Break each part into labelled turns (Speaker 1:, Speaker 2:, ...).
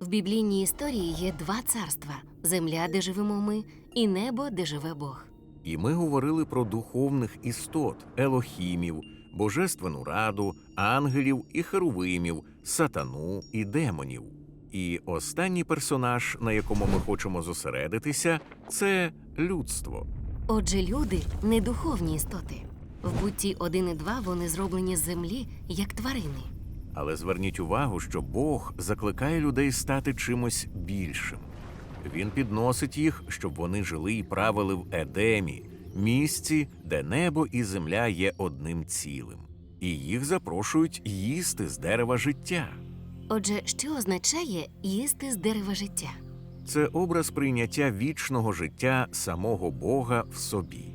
Speaker 1: В біблійній історії є два царства: земля, де живемо ми, і небо, де живе Бог.
Speaker 2: І ми говорили про духовних істот, елохімів, божественну раду, ангелів і херувимів, сатану і демонів. І останній персонаж, на якому ми хочемо зосередитися, це людство.
Speaker 1: Отже, люди не духовні істоти. В бутті 1 і 2 вони зроблені з землі, як тварини.
Speaker 2: Але зверніть увагу, що Бог закликає людей стати чимось більшим. Він підносить їх, щоб вони жили і правили в Едемі, місці, де небо і земля є одним цілим, і їх запрошують їсти з дерева життя.
Speaker 1: Отже, що означає їсти з дерева життя?
Speaker 2: Це образ прийняття вічного життя самого Бога в собі.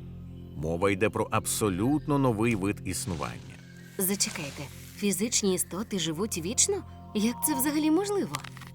Speaker 2: Мова йде про абсолютно новий вид існування.
Speaker 1: Зачекайте, фізичні істоти живуть вічно? Як це взагалі можливо?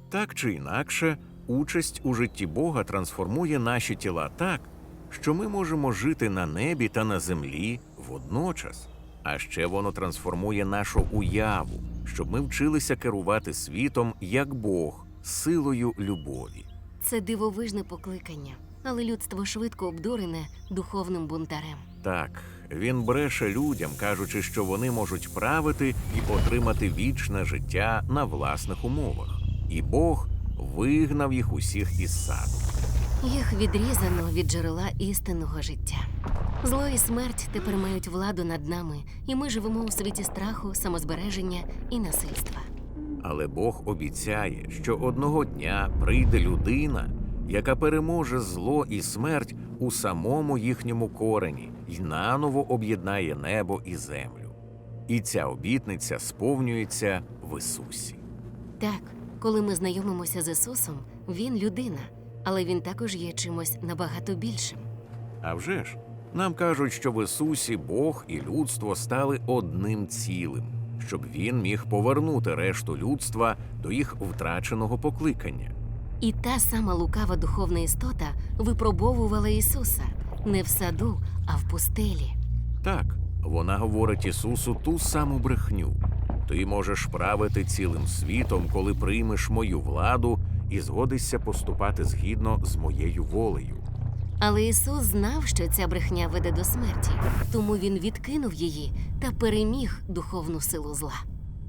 Speaker 2: Так чи інакше, участь у житті Бога трансформує наші тіла так, що ми можемо жити на небі та на землі водночас. А ще воно трансформує нашу уяву, щоб ми вчилися керувати світом як Бог силою любові.
Speaker 1: Це дивовижне покликання, але людство швидко обдурене духовним бунтарем.
Speaker 2: Так, він бреше людям, кажучи, що вони можуть правити і отримати вічне життя на власних умовах. І Бог вигнав їх усіх із саду.
Speaker 1: Їх відрізано від джерела істинного життя. Зло і смерть тепер мають владу над нами, і ми живемо у світі страху, самозбереження і насильства.
Speaker 2: Але Бог обіцяє, що одного дня прийде людина, яка переможе зло і смерть у самому їхньому корені й наново об'єднає небо і землю. І ця обітниця сповнюється в Ісусі.
Speaker 1: Так, коли ми знайомимося з Ісусом, Він людина, але Він також є чимось набагато більшим.
Speaker 2: А вже ж, нам кажуть, що в Ісусі Бог і людство стали одним цілим, щоб він міг повернути решту людства до їх втраченого покликання.
Speaker 1: І та сама лукава духовна істота випробовувала Ісуса не в саду, а в пустелі.
Speaker 2: Так, вона говорить Ісусу ту саму брехню. Ти можеш правити цілим світом, коли приймеш мою владу і згодишся поступати згідно з моєю волею.
Speaker 1: Але Ісус знав, що ця брехня веде до смерті, тому він відкинув її та переміг духовну силу зла.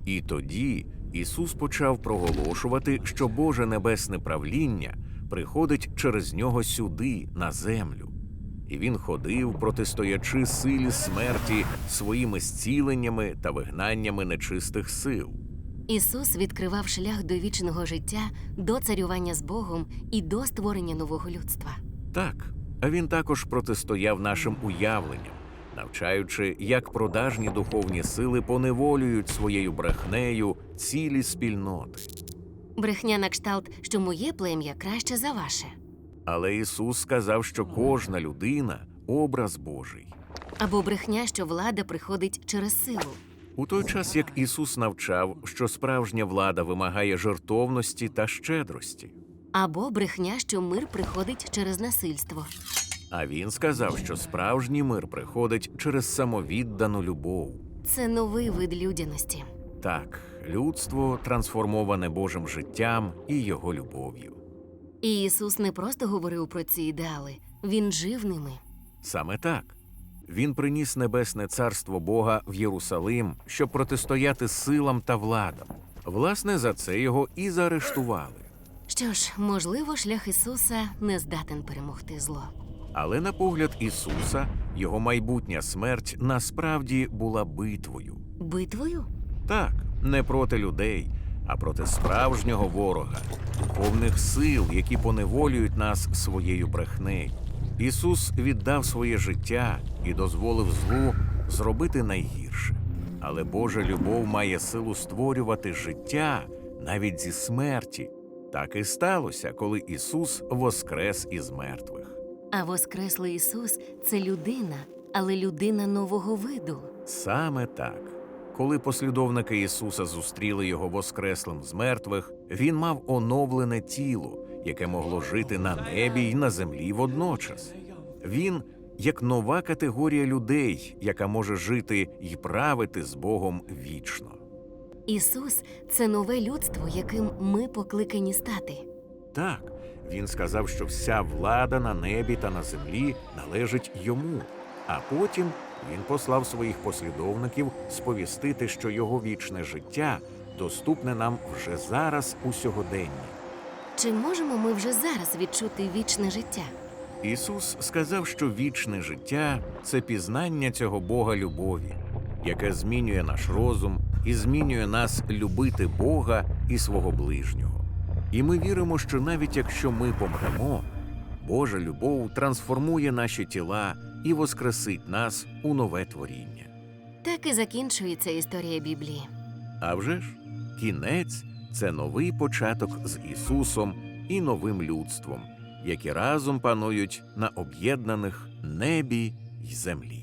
Speaker 2: І тоді Ісус почав проголошувати, що Боже небесне правління приходить через нього сюди, на землю. І він ходив, протистоячи силі смерті своїми зціленнями та вигнаннями нечистих сил.
Speaker 1: Ісус відкривав шлях до вічного життя, до царювання з Богом і до створення нового людства.
Speaker 2: Так, а він також протистояв нашим уявленням, навчаючи, як продажні духовні сили поневолюють своєю брехнею цілі спільноти.
Speaker 1: Брехня на кшталт, що моє плем'я краще за ваше.
Speaker 2: Але Ісус сказав, що кожна людина образ Божий.
Speaker 1: Або брехня, що влада приходить через силу.
Speaker 2: У той час, як Ісус навчав, що справжня влада вимагає жертовності та щедрості.
Speaker 1: Або брехня, що мир приходить через насильство.
Speaker 2: А він сказав, що справжній мир приходить через самовіддану любов.
Speaker 1: Це новий вид людяності.
Speaker 2: Так, людство трансформоване Божим життям і його любов'ю.
Speaker 1: І Ісус не просто говорив про ці ідеали, він жив ними.
Speaker 2: Саме так. Він приніс небесне царство Бога в Єрусалим, щоб протистояти силам та владам. Власне, за це його і заарештували.
Speaker 1: Що ж, можливо, шлях Ісуса не здатен перемогти зло.
Speaker 2: Але на погляд Ісуса, його майбутня смерть насправді була битвою.
Speaker 1: Битвою?
Speaker 2: Так, не проти людей, а проти справжнього ворога, духовних сил, які поневолюють нас своєю брехнею. Ісус віддав своє життя і дозволив злу зробити найгірше. Але Божа любов має силу створювати життя навіть зі смерті. Так і сталося, коли Ісус воскрес із мертвих.
Speaker 1: А Воскреслий Ісус це людина, але людина нового виду.
Speaker 2: Саме так. Коли послідовники Ісуса зустріли його воскреслим з мертвих, він мав оновлене тіло, яке могло жити на небі й на землі водночас. Він як нова категорія людей, яка може жити й правити з Богом вічно.
Speaker 1: Ісус це нове людство, яким ми покликані стати.
Speaker 2: Так, він сказав, що вся влада на небі та на землі належить йому. А потім він послав своїх послідовників сповістити, що його вічне життя доступне нам вже зараз у сьогоденні.
Speaker 1: Чи можемо ми вже зараз відчути вічне життя?
Speaker 2: Ісус сказав, що вічне життя це пізнання цього Бога любові, яке змінює наш розум і змінює нас любити Бога і свого ближнього. І ми віримо, що навіть якщо ми помремо, Божа любов трансформує наші тіла і воскресить нас у нове творіння.
Speaker 1: Так і закінчується історія Біблії.
Speaker 2: А вже ж, кінець це новий початок з Ісусом і новим людством, які разом панують на об'єднаних небі й землі.